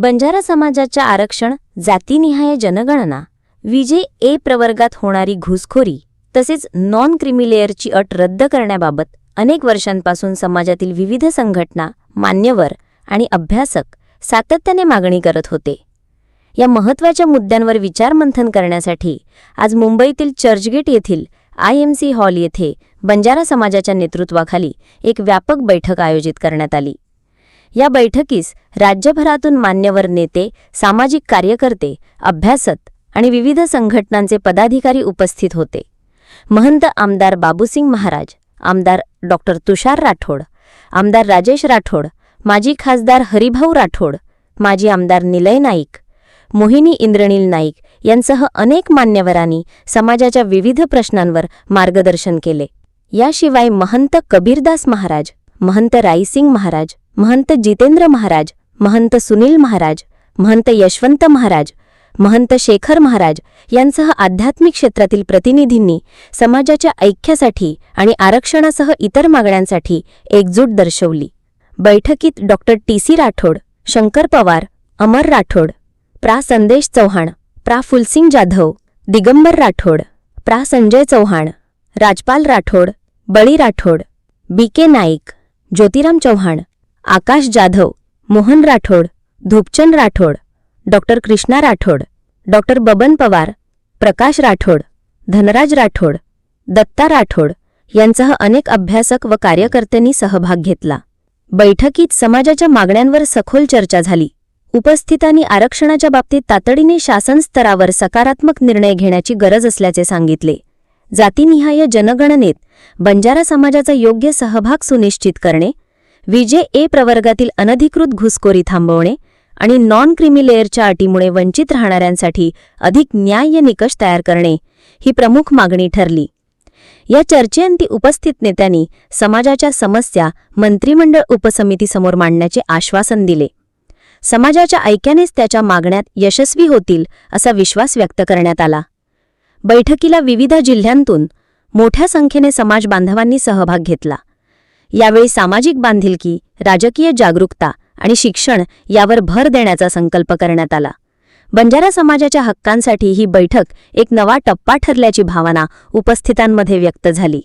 बंजारा समाजाच्या आरक्षण जातीनिहाय जनगणना विजे ए प्रवर्गात होणारी घुसखोरी तसेच नॉन क्रिमिलेअरची अट रद्द करण्याबाबत अनेक वर्षांपासून समाजातील विविध संघटना मान्यवर आणि अभ्यासक सातत्याने मागणी करत होते. या महत्त्वाच्या मुद्द्यांवर विचारमंथन करण्यासाठी आज मुंबईतील चर्चगेट येथील आय एम सी हॉल येथे बंजारा समाजाच्या नेतृत्वाखाली एक व्यापक बैठक आयोजित करण्यात आली. या बैठकीस राज्यभरातून मान्यवर नेते सामाजिक कार्यकर्ते अभ्यासक आणि विविध संघटनांचे पदाधिकारी उपस्थित होते. महंत आमदार बाबूसिंग महाराज आमदार डॉक्टर तुषार राठोड आमदार राजेश राठोड माजी खासदार हरिभाऊ राठोड माजी आमदार निलय नाईक मोहिनी इंद्रनील नाईक यांसह अनेक मान्यवरांनी समाजाच्या विविध प्रश्नांवर मार्गदर्शन केले. याशिवाय महंत कबीरदास महाराज महंत राईसिंग महाराज महंत जितेंद्र महाराज महंत सुनील महाराज महंत यशवंत महाराज महंत शेखर महाराज यांसह आध्यात्मिक क्षेत्रातील प्रतिनिधींनी समाजाच्या ऐक्यासाठी आणि आरक्षणासह इतर मागण्यांसाठी एकजूट दर्शवली. बैठकीत doctor T. C. Rathod Shankar Pawar Amar Rathod प्रा. संदेश चव्हाण प्रा. फुलसिंग जाधव दिगंबर राठोड प्रा. Sanjay Chavan Rajpal Rathod Bali Rathod B. K. Naik Jyotiram Chavan Akash Jadhav Mohan Rathod Dhupchand Rathod doctor Krishna Rathod doctor Baban Pawar Prakash Rathod Dhanraj Rathod Datta Rathod यांसह अनेक अभ्यासक व कार्यकर्त्यांनी सहभाग घेतला. बैठकीत समाजाच्या मागण्यांवर सखोल चर्चा झाली. उपस्थितांनी आरक्षणाच्या बाबतीत तातडीने शासन स्तरावर सकारात्मक निर्णय घेण्याची गरज असल्याचे सांगितले. जातीनिहाय जनगणनेत बंजारा समाजाचा योग्य सहभाग सुनिश्चित करणे विजे ए प्रवर्गातील अनधिकृत घुसखोरी थांबवणे आणि नॉन क्रिमिलेअरच्या अटीमुळे वंचित राहणाऱ्यांसाठी अधिक न्याय्य निकष तयार करणे ही प्रमुख मागणी ठरली. या चर्चेअंती उपस्थित नेत्यांनी समाजाच्या समस्या मंत्रिमंडळ उपसमितीसमोर मांडण्याचे आश्वासन दिले. समाजाच्या ऐक्यानेच त्याच्या मागण्यात यशस्वी होतील असा विश्वास व्यक्त करण्यात आला. बैठकीला विविध जिल्ह्यांतून मोठ्या संख्येने समाज बांधवांनी सहभाग घेतला. यावेळी सामाजिक बांधिलकी राजकीय जागरूकता आणि शिक्षण यावर भर देण्याचा संकल्प करण्यात आला. बंजारा समाजाच्या हक्कांसाठी ही बैठक एक नवा टप्पा ठरल्याची भावना उपस्थितांमध्ये व्यक्त झाली.